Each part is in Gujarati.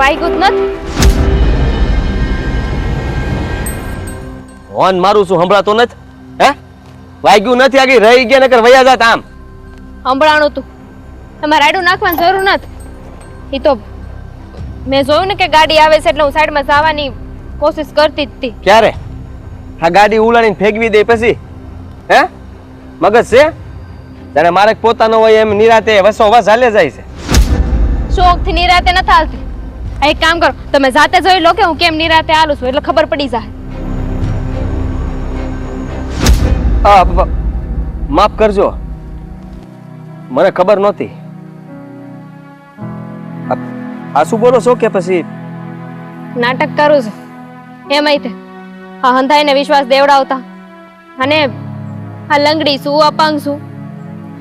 વાઈગુત મારું શું સંભળાતો નત હે? વાગ્યું નથી આગી રહી ગયા નકર વયા જાત આમ. સંભળાણું તું. તમારે આડું નાખવાની જરૂર નથી. એ તો મેં જોયું ને કે ગાડી આવે છે એટલે હું સાઈડમાં જવાની કોશિશ કરતી જ હતી. ક્યારે? આ ગાડી ઉલાડીને ફેંકવી દે પછી. હે? મગજ છે? જાણે મારે પોતાનો હોય એમ નિરાતે વસો વસ હાલે જાય છે. શોખથી નિરાતે નથી હાલતી આ એક કામ કરો તમે જાતે જોઈ લો કે હું કેમ નિરાતે હાલું છું એટલે ખબર પડી જાય. માફ કરજો. મને ખબર નહોતી. આ- શું બોલો છો કે પછી? નાટક કરું છું. એમાંય તે. આ હંધાઈને વિશ્વાસ દેવડાવતા. અને આ લંગડી શું અપાંગ શું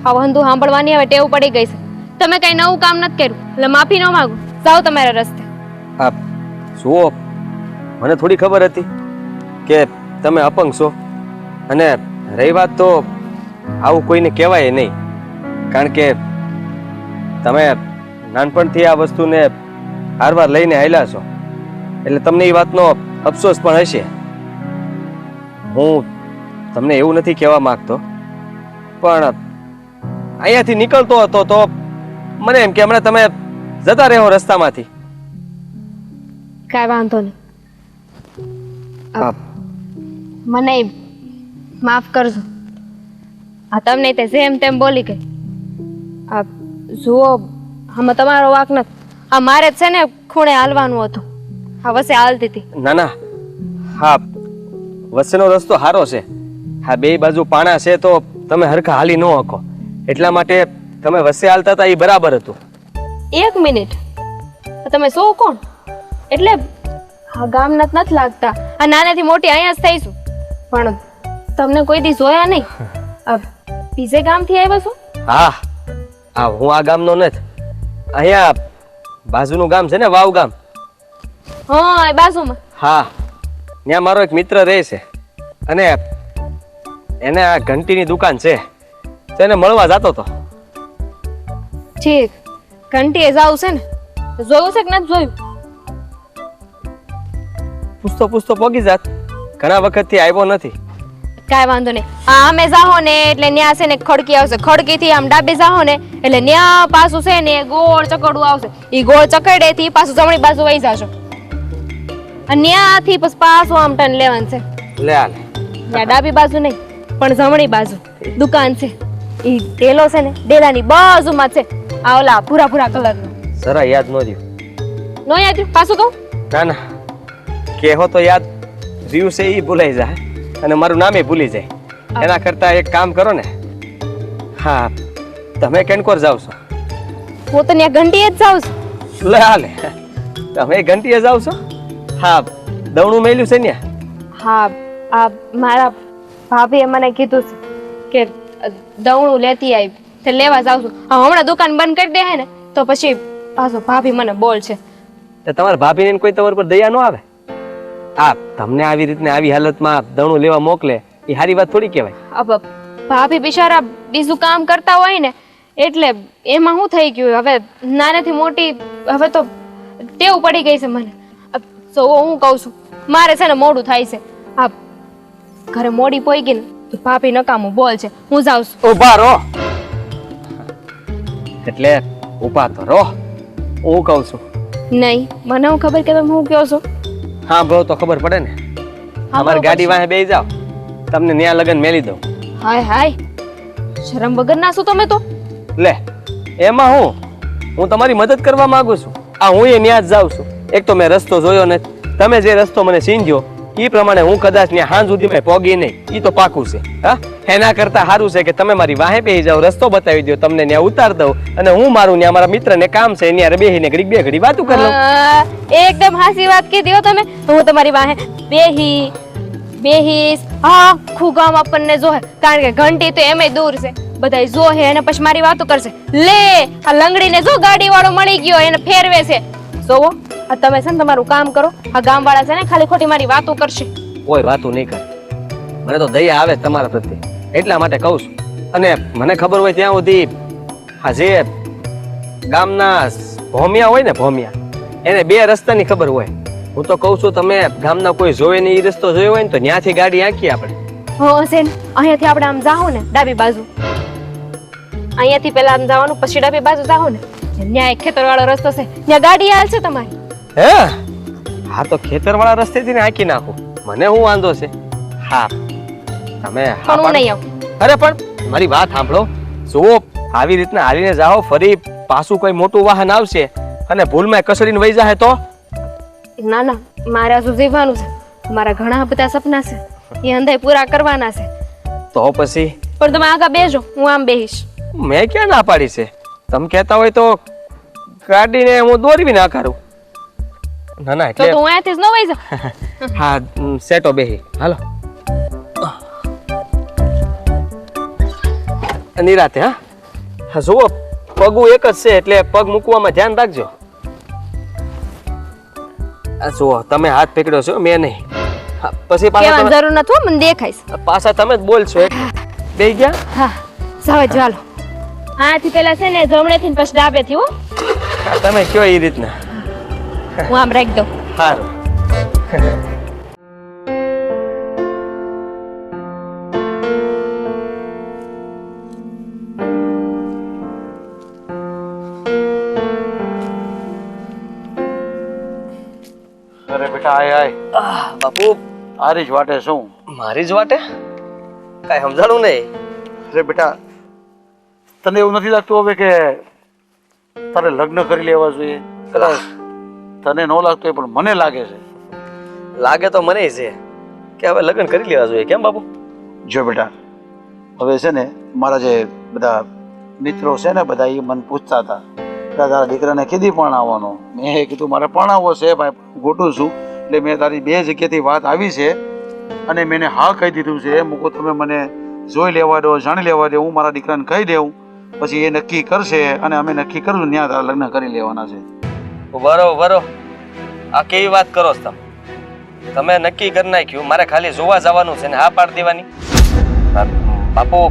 આ વંધુ સાંભળવાની હવે ટેવ પડી ગઈ છે. તમે કઈ નવું કામ નથી કર્યું, એટલે માફી ન માંગુ. જાઓ તમારા રસ્તે. આપ જુઓ, મને થોડી ખબર હતી કે તમે અપંગ છો. અને રહી વાત તો આવું કોઈને કહેવાય નહીં. કારણ કે તમે નાનપણથી આ વસ્તુને હારવાર લઈને આવેલા છો. એટલે તમને એ વાતનો અફસોસ પણ હશે. હું તમને એવું નથી કહેવા માંગતો. પણ અહીંયાથી નીકળતો હતો તો મને એમ કે હમણાં તમે જતા રહો રસ્તામાંથી. કાંઈ વાંધો નહીં. મને માફ કરજો. આ તમને તે જેમ તેમ બોલી ગઈ. આ જુઓ આમાં તમારો વાક નથી આ મારે છે ને ખૂણે હાલવાનું હતું. આ વસે હાલતી હતી. ના ના. હા વચ્ચેનો રસ્તો સારો છે. હા બે બાજુ પાણા છે તો તમે હરખા હાલી ન હકો એટલા માટે તમે વચ્ચે હાલતા હતા એ બરાબર હતું. એક મિનિટ. તમે સો કોણ? એટલે આ ગામના નથી લાગતા. આ નાનાથી મોટી અહીંયા જ થઈશું. પણ તમને કોઈ દી જોયા નહીં? આ બીજે ગામથી આવ્યા છો? હા. હા હું આ ગામનો નથી. અહીંયા બાજુનું ગામ છે ને વાવ ગામ. હા એ બાજુમાં. હા. ત્યાં મારો એક મિત્ર રહે છે. અને એને આ ઘંટીની દુકાન છે. તો એને મળવા જતો હતો ઠીક. ઘંટીએ જાવ છે ને? જોયું છે કે નથી જોયું? પૂછતો પૂછતો પોગી જાત. ઘણા વખતથી આવ્યો નથી. કાંઈ વાંધો નહીં. આ અમે જાહો ને એટલે ન્યા છે ને ખડકી આવશે. ખડકીથી આમ ડાબે જાહો ને એટલે ન્યા પાછું છે ને ગોળ ચકડું આવશે. ઈ ગોળ ચકડેથી પાછું જમણી બાજુ વહી જાશો. અને ન્યાથી પછી પાછું આમ ટન લેવાનું છે. લે હાલ. ડાબી બાજુ નહીં પણ જમણી બાજુ. દુકાન છે. ઈ ડેલો છે ને ડેલાની બાજુમાં છે. આ ઓલા ભૂરા ભૂરા કલરનો. જરા યાદ ન રહ્યું નો યાદ રહ્યું? પાછું કહું? ના ના. કેહો તો યાદ રહ્યું છે એ ભૂલાઈ જાય અને મારું નામે ભૂલી જાય. એના કરતા એક કામ કરો ને. હા તમે કેનકોર જાવ છો? હું તો ત્યાં ઘંટીએ જ જાઉં છું. લે હાલે. તમે ઘંટીએ જાવ છો? હા દવણું મેલ્યું છે ને હા આ મારા ભાભીએ મને કીધું છે કે દવણું લેતી આવી તે લેવા જાઉં છું. હા હમણાં દુકાન બંધ કરી દે હે ને તો પછી પાછો ભાભી મને બોલ છે. તો તમારા ભાભીને કોઈ તમારા પર દયા ન આવે? આ તમને આવી રીતને આવી હાલતમાં દવણું લેવા મોકલે એ સારી વાત થોડી કહેવાય. અબ ભાભી બિચારા બીજું કામ કરતા હોય ને એટલે એમાં શું થઈ ગયું? હવે નાનેથી મોટી હવે તો ટેવ પડી ગઈ છે મને. જો હું કહું છું મારે છે ને મોડું થાય છે. આ ઘરે મોડી પોઈ ગઈ ને તો ભાભી નકામું બોલ છે. હું જાઉં છું. ઊભા રહો. એટલે ઊભા તો રહો. હું કહું છું. નહીં મને હું ખબર કે તમે હું કહો છો? હા બહુ તો ખબર પડે ને. અમારી ગાડી વાહે બેસી જાઓ. તમને ન્યા લગન મેલી દઉં. હાય હાય. શરમ વગર ના છો તમે તો? લે એમાં હું? હું તમારી મદદ કરવા માંગુ છું. આ હું એ ન્યા જ જાઉં છું. એક તો મેં રસ્તો જોયો નથી. તમે જે રસ્તો મને સીંધ્યો એ પ્રમાણે હું કદાચ ત્યાં હાં સુધી મેં પોગી નહીં. એ તો પાકું છે, હા? એના કરતા સારું છે કે તમે મારી વાહે બેસી જાઓ, રસ્તો બતાવી દો તમને ત્યાં ઉતાર દઉં અને હું મારું ત્યાં મારા મિત્રને કામ છે ત્યાં બેહીને ઘડી બે ઘડી વાતું કરી લઉં. એકદમ હાસી વાત કહી દો તમે. હું તમારી વાહે બેહી બેહીસ હા, ખુગામ આપણને જોહે. કારણ કે ઘંટી તો એમે દૂર છે. બધાય જોહે અને પછી મારી વાતો કરશે. લે, આ લંગડીને જો ગાડી વાળો મળી ગયો, એને ફેરવે છે. જોવો. આ તમે છે ને તમારું કામ કરો. આ ગામ વાળા છે ને ખાલી ખોટી મારી વાતો કરશે. કોઈ વાતો નહીં કરે. મને તો દયા આવે તમારા પ્રત્યે. એટલા માટે કહું છું. અને મને ખબર હોય ત્યાં સુધી આ જે ગામના ભોમિયા હોય ને ભોમિયા એને બે રસ્તાની ખબર હોય. હું તો કહું છું તમે ગામના કોઈ જોવે ને એ રસ્તો જોયો હોય ને તો ત્યાંથી ગાડી આંકી આપણે. હો હશે ને અહીંયાથી આપણે આમ જાઓ ને ડાબી બાજુ. અહીંયાથી પેલા આમ જવાનું પછી ડાબી બાજુ જાઓ ને. ત્યાં એક ખેતરવાળો રસ્તો છે ત્યાં ગાડી હાલ છે તમારી. હે? હા તો ખેતરવાળા રસ્તેથી ને આંકી નાખું. મને શું વાંધો છે? હા. તમે હા પણ હું નહીં આવું. અરે પણ મારી વાત સાંભળો. જુઓ આવી રીતના હાલીને જાઓ ફરી પાછું કોઈ મોટું વાહન આવશે અને ભૂલમાં કસડીને વહી જાય તો? ના ના મારે હજુ જીવવાનું છે. મારા ઘણા બધા સપના છે. એ અંધાઈ પૂરા કરવાના છે. તો પછી? પણ તમે આગળ બેજો હું આમ બેહીશ. મેં ક્યાં ના પાડી છે? તમે કહેતા હોય તો ગાડીને હું દોરવી ના કરું. ના ના એટલે તો હું અહીંયાથી જ ન વઈ જાઉં? હા સેટો બેહી હાલો. નિરાતે હા? હા જુઓ પગું એક જ છે એટલે પગ મૂકવામાં ધ્યાન રાખજો. જુઓ તમે હાથ પકડ્યો છો મેં નહીં. પછી પાછા જરૂર નથી હો, મને દેખાય પાછા તમે જ બોલશો છો બે ગયા? હા જાવ ચાલો આથી પેલા છે ને જમણેથી ને પછી ડાબેથી હો. તમે કયો એ રીતના? હું આમ રાખી દઉં. સારું અરે બેટા આય આય. આહ, બાપુ. આરી જ વાટે શું? મારી જ વાટે? કાંઈ સમજાણું નહીં. અરે બેટા તને એવું નથી લાગતું હવે કે તારે લગ્ન કરી લેવા જોઈએ? કદાચ. તને ન લાગતું હોય પણ મને લાગે છે. લાગે તો મને છે કે હવે લગ્ન કરી લેવા જોઈએ. કેમ બાપુ? જો બેટા હવે છે ને મારા જે બધા મિત્રો છે ને બધા એ મને પૂછતા હતા કે તારા દીકરાને કીધી પણ આવવાનો મેં કીધું મારે પણ આવો છે ભાઈ ગોટું છું. એટલે મેં તારી બે જગ્યાથી વાત આવી છે અને મેં હા કહી દીધું છે. મૂકો તમે મને જોઈ લેવા દો જાણી લેવા દો હું મારા દીકરાને કહી દઉં પછી એ નક્કી કરશે અને અમે નક્કી કરશું ત્યાં તારા લગ્ન કરી લેવાના છે. બરો વરો. આ કેવી વાત કરો છો તમે? તમે નક્કી કરી નાખ્યું મારે ખાલી જોવા જવાનું છે ને હા પાડી દેવાની. બાપુ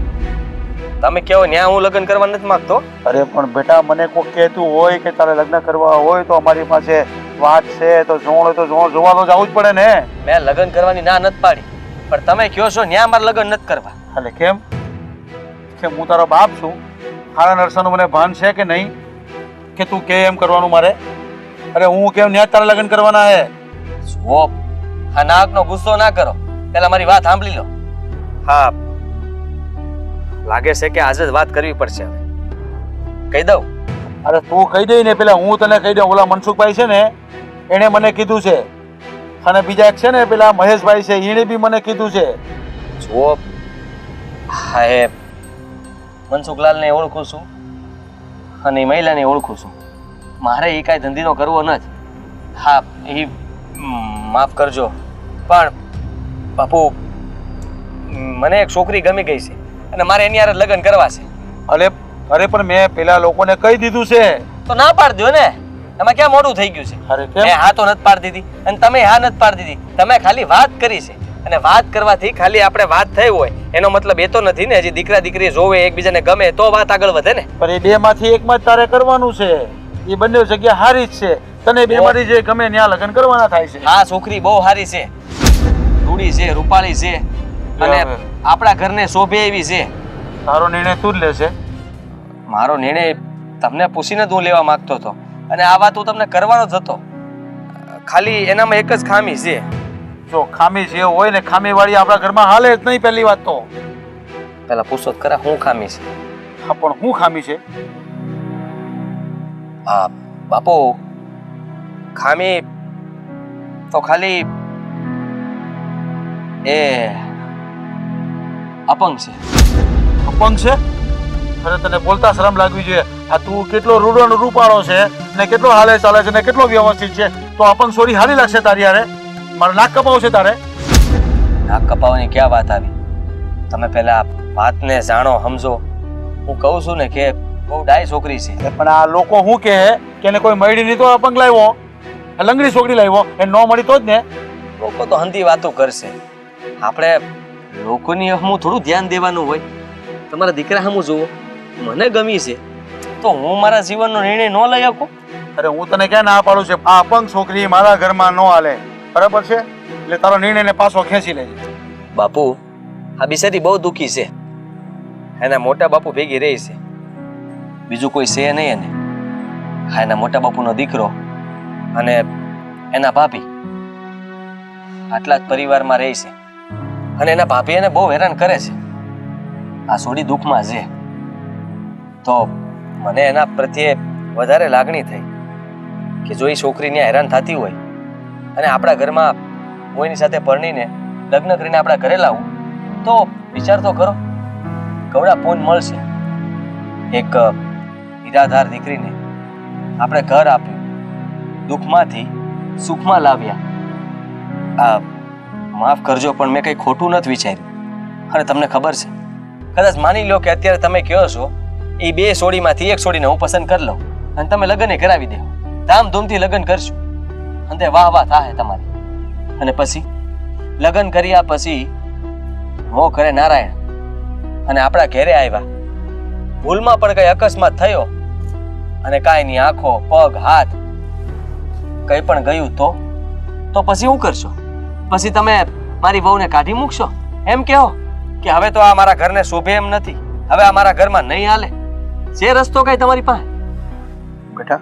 તમે કહો ન્યા હું લગ્ન કરવા નથી માંગતો? અરે પણ બેટા મને કોઈ કહેતું હોય કે તારે લગ્ન કરવા હોય તો અમારી પાસે વાત છે તો જોણ હોય તો જોણ જોવા તો જવું જ પડે ને. મેં લગ્ન કરવાની ના નથી પાડી પણ તમે કહો છો ન્યા મારે લગ્ન નથી કરવા. એટલે કેમ? કે હું તારો બાપ છું? હારા નરસાનું મને ભાન છે કે નહીં? કે તું કે એમ કરવાનું મારે? અરે હું કેમ ન્યા તારા લગ્ન કરવાના હે? સ્વોપ આ નાકનો ગુસ્સો ના કરો. પેલા મારી વાત સાંભળી લો. હા. લાગે છે કે આજે જ વાત કરવી પડશે હવે. કહી દઉં? અરે તું કહી દે ને પેલા હું તને કહી દઉં. ઓલા મનસુખભાઈ છે ને એણે મને કીધું છે. અને બીજા એક છે ને પેલા મહેશભાઈ છે એણે બી મને કીધું છે. જુઓ હા એ મનસુખલાલને ઓળખું છું. અને એ મહિલાને ઓળખું છું. મારે એ કાંઈ ધંધીનો કરવો નથી હા એ માફ કરજો. પણ બાપુ મને એક છોકરી ગમી ગઈ છે અને મારે એની યાર લગ્ન કરવા છે. અરે અરે પણ મેં પેલા લોકોને કહી દીધું છે. તો ના પાડજો ને. એમાં ક્યાં મોડું થઈ ગયું છે? અરે મેં હા તો નથી પાડી દીધી અને તમે હા નથી પાડી દીધી. તમે ખાલી વાત કરી છે અને વાત કરવાથી ખાલી આપણે વાત થઈ હોય. એનો મતલબ એ તો નથી ને હજી દીકરા દીકરી જોવે એકબીજાને ગમે તો વાત આગળ વધે ને. પણ એ બે માંથી એકમાં જ તારે કરવાનું છે. એ બંને જગ્યા હારી જ છે. તને બે મારી જે ગમે ત્યાં લગ્ન કરવાના થાય છે. આ છોકરી બહુ સારી છે. રૂડી છે રૂપાળી છે. અને આપણા ઘરને શોભે એવી છે. તારો નિર્ણય તું જ લેશે. મારો નિર્ણય તમને પૂછીને જ હું લેવા માંગતો હતો. અને આ વાત હું તમને કરવાનો જ હતો. ખાલી એનામાં એક જ ખામી છે. જો ખામી જે હોય ને ખામી વાળી આપણા ઘરમાં હાલે જ નહીં પહેલી વાત તો. પેલા પૂછો ખરા શું ખામી છે? હા પણ શું ખામી છે? હા બાપુ ખામી તો ખાલી એ અપંગ છે અપંગ છે અરે તને બોલતા શરમ લાગવી જોઈએ આ તું કેટલો રૂડો રૂપાળો છે? ને કેટલો હાલે ચાલે છે? ને કેટલો વ્યવસ્થિત છે? તો અપંગ સોરી હારી લાગશે તારી હારે? મારે નાક કપાવ છે તારે? નાક કપાવવાની ક્યાં વાત આવી? તમે પહેલા વાતને જાણો સમજો. હું કહું છું ને કે બહુ ડાય છોકરી છે. પણ આ લોકો શું કહે કે એને કોઈ મળી નહીં તો અપંગ લાવ્યો. લંગડી છોકરી લાવ્યો. એ ન મળી તો જ ને. લોકો તો હંધી વાતો કરશે. આપણે લોકોની હું થોડું ધ્યાન દેવાનું હોય. તમારા દીકરા હમું જુઓ. મને ગમી છે. તો હું મારા જીવનનો નિર્ણય ન લઈ શકું? અરે હું તને ક્યાં ના પાડું છે? આ અપંગ છોકરી મારા ઘરમાં ન હાલે. બરાબર છે? એટલે તારો નિર્ણયને પાછો ખેંચી લેજે. બાપુ આ બિચારી બહુ દુઃખી છે. એના મોટા બાપુ ભેગી રહી છે. બીજું કોઈ છે નહીં એને. હા, એના મોટા બાપુનો દીકરો અને એના ભાભી. આટલા જ પરિવારમાં રહે છે. અને એના ભાભી એને બહુ હેરાન કરે છે. આ સોડી દુઃખમાં છે. તો મને એના પ્રત્યે વધારે લાગણી થઈ કે જો એ છોકરી ત્યાં હેરાન થતી હોય અને આપણા ઘરમાં હું એની સાથે પરણીને લગ્ન કરીને આપણા ઘરે લાવું, તો વિચાર તો કરો. કવડા પૂન મળશે. એક નિરાધાર દીકરીને આપણે ઘર આપ્યું. દુઃખમાંથી સુખમાં લાવ્યા. આ માફ કરજો, પણ મેં કંઈ ખોટું નથી વિચાર્યું. અને તમને ખબર છે, કદાચ માની લો કે અત્યારે તમે કહો છો એ બે સોડીમાંથી એક સોડીને હું પસંદ કરી લઉં અને તમે લગ્ન કરાવી દો. ધામધૂમથી લગ્ન કરશું. અને વાહ વાહ થાય તમારી. અને પછી? લગ્ન કર્યા પછી મો કરે નારાયણ અને આપણા ઘેરે આવ્યા. ભૂલમાં પણ કઈ અકસ્માત થયો? અને કાંઈ નહીં આંખો પગ હાથ કંઈ પણ ગયું તો? તો પછી શું કરશો? પછી તમે મારી વહુને કાઢી મૂકશો? એમ કહો કે હવે તો આ મારા ઘરને શોભે એમ નથી. હવે આ મારા ઘરમાં નહીં હાલે. જે રસ્તો કઈ તમારી પાસે. બેટા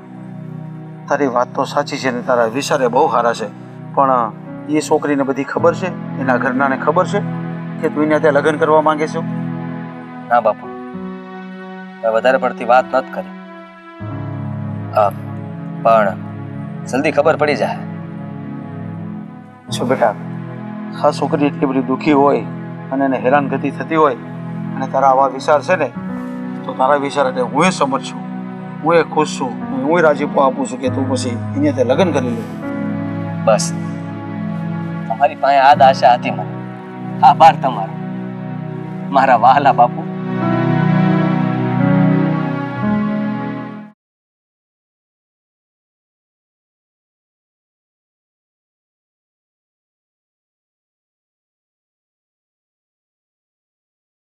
તારી વાત તો સાચી છે ને તારા વિચારે બહુ સારા છે. પણ એ છોકરીને બધી ખબર છે? એના ઘરનાને ખબર છે કે તું એને ત્યાં લગ્ન કરવા માંગે છો? ના બાપુ વધારે પડતી વાત નથી કરી. હા પણ જલ્દી ખબર પડી જાય. છો બેટા આ છોકરી એટલી બધી દુઃખી હોય અને એને હેરાનગતિ થતી હોય અને તારા આવા વિચાર છે ને તો તારા વિચાર એટલે હું સમજ છું હું એ ખુશ છું હું રાજીપો આપું છું કે તું પછી એને ત્યાં લગ્ન કરી લે. બસ. તમારી પાસે આ આશા હતી મને. આભાર તમારો. મારા વાહલા બાપુ